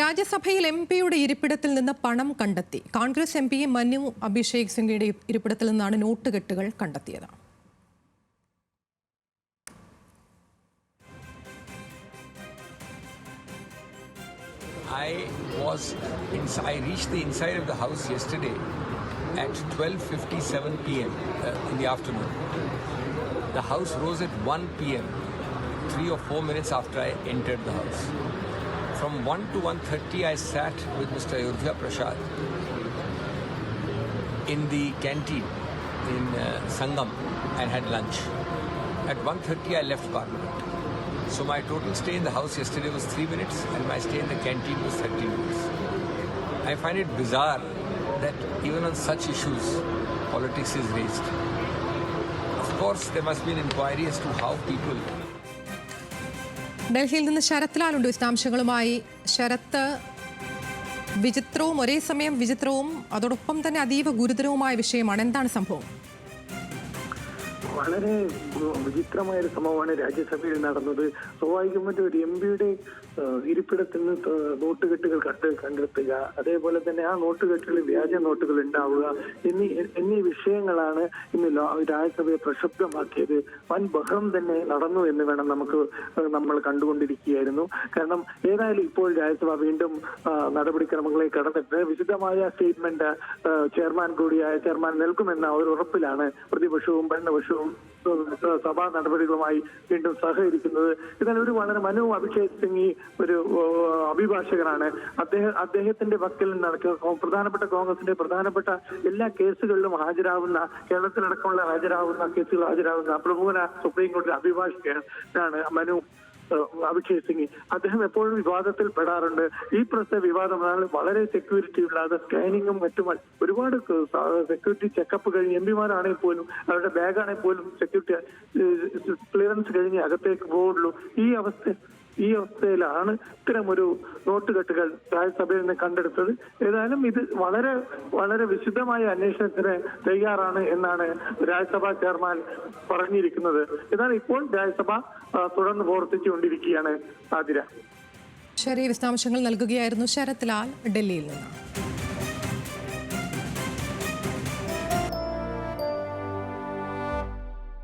രാജ്യസഭയിൽ എം പിയുടെ ഇരിപ്പിടത്തിൽ നിന്ന് പണം കണ്ടെത്തി കോൺഗ്രസ് എം പി മനു അഭിഷേക് സിംഗിയുടെ ഇരിപ്പിടത്തിൽ നിന്നാണ് നോട്ടുകെട്ടുകൾ കണ്ടെത്തിയത് I was inside, I reached the inside of the house yesterday at 12:57 p.m. Uh, in the afternoon. The house rose at 1 p.m. Three or four minutes after I entered the house. From 1 to 1:30, I sat with Mr. Ayodhya Prasad in the canteen in uh, Sangam and had lunch. At 1:30, I left Parliament. So my total stay in the house yesterday was three minutes, and my stay in the canteen was 30 minutes. I find it bizarre that even on such issues, politics is raised. Of course, there must be an inquiry as to how people ഡൽഹിയിൽ നിന്ന് ശരത് ലാലുണ്ട് വിശദാംശങ്ങളുമായി. ശരത്ത് വിചിത്രവും ഒരേ സമയം വിചിത്രവും അതോടൊപ്പം തന്നെ അതീവ ഗുരുതരവുമായ വിഷയമാണ്. എന്താണ് സംഭവം? വളരെ വിചിത്രമായ ഒരു സംഭവമാണ് രാജ്യസഭയിൽ നടന്നത്. സ്വാഭാവികമായിട്ട് ഒരു എം പിയുടെ ഇരിപ്പിടത്തിൽ നിന്ന് നോട്ടുകെട്ടുകൾ കണ്ട് കണ്ടെത്തുക അതേപോലെ തന്നെ ആ നോട്ടുകെട്ടുകളിൽ വ്യാജ നോട്ടുകൾ ഉണ്ടാവുക എന്നീ എന്നീ വിഷയങ്ങളാണ് ഇന്ന് രാജ്യസഭയെ പ്രക്ഷുബ്ധമാക്കിയത് വൻ ബഹളം തന്നെ നടന്നു എന്ന് വേണം നമുക്ക് നമ്മൾ കണ്ടുകൊണ്ടിരിക്കുകയായിരുന്നു. കാരണം ഏതായാലും ഇപ്പോൾ രാജ്യസഭ വീണ്ടും നടപടിക്രമങ്ങളെ കടന്നിട്ട് വിശദമായ സ്റ്റേറ്റ്മെന്റ് ചെയർമാൻ കൂടിയായ ചെയർമാൻ നൽകുമെന്ന ഒരു ഉറപ്പിലാണ് പ്രതിപക്ഷവും ഭരണപക്ഷവും സഭാ നടപടികളുമായി വീണ്ടും സഹകരിക്കുന്നത്. എന്നാൽ ഒരു വളരെ മനു അഭിഷേക് സിംഗ് ഒരു അഭിഭാഷകനാണ്. അദ്ദേഹം അദ്ദേഹത്തിന്റെ വക്കിൽ നടക്കുന്ന പ്രധാനപ്പെട്ട കോൺഗ്രസിന്റെ പ്രധാനപ്പെട്ട എല്ലാ കേസുകളിലും ഹാജരാവുന്ന കേരളത്തിലടക്കമുള്ള ഹാജരാവുന്ന കേസുകൾ ഹാജരാവുന്ന പ്രമുഖ സുപ്രീം കോടതി അഭിഭാഷകനാണ് മനു. അഭിഷേക് അദ്ദേഹം എപ്പോഴും വിവാദത്തിൽ പെടാറുണ്ട്. ഈ പ്രശ്ന വിവാദം വളരെ സെക്യൂരിറ്റി ഇല്ലാതെ സ്കാനിങ്ങും മറ്റും ഒരുപാട് സെക്യൂരിറ്റി ചെക്കപ്പ് കഴിഞ്ഞ് എം പിമാരാണെങ്കിൽ പോലും അവരുടെ ബാഗാണെങ്കിൽ പോലും സെക്യൂരിറ്റി ക്ലിയറൻസ് കഴിഞ്ഞ് അകത്തേക്ക് പോകുള്ളൂ ഈ അവസ്ഥ ഈ അവസ്ഥയിലാണ് ഇത്തരമൊരു നോട്ടുകെട്ടുകൾ രാജ്യസഭയിൽ നിന്ന് കണ്ടെടുത്തത്. ഏതായാലും ഇത് വളരെ വളരെ വിശുദ്ധമായ അന്വേഷണത്തിന് തയ്യാറാണ് എന്നാണ് രാജ്യസഭാ ചെയർമാൻ പറഞ്ഞിരിക്കുന്നത്. എന്നാൽ ഇപ്പോൾ രാജ്യസഭ തുടർന്ന് പ്രവർത്തിച്ചുകൊണ്ടിരിക്കുകയാണ് ആതിര. ശരി വിശദാംശങ്ങൾ നൽകുകയായിരുന്നു ശരത് ലാൽ ഡൽഹിയിൽ നിന്ന്.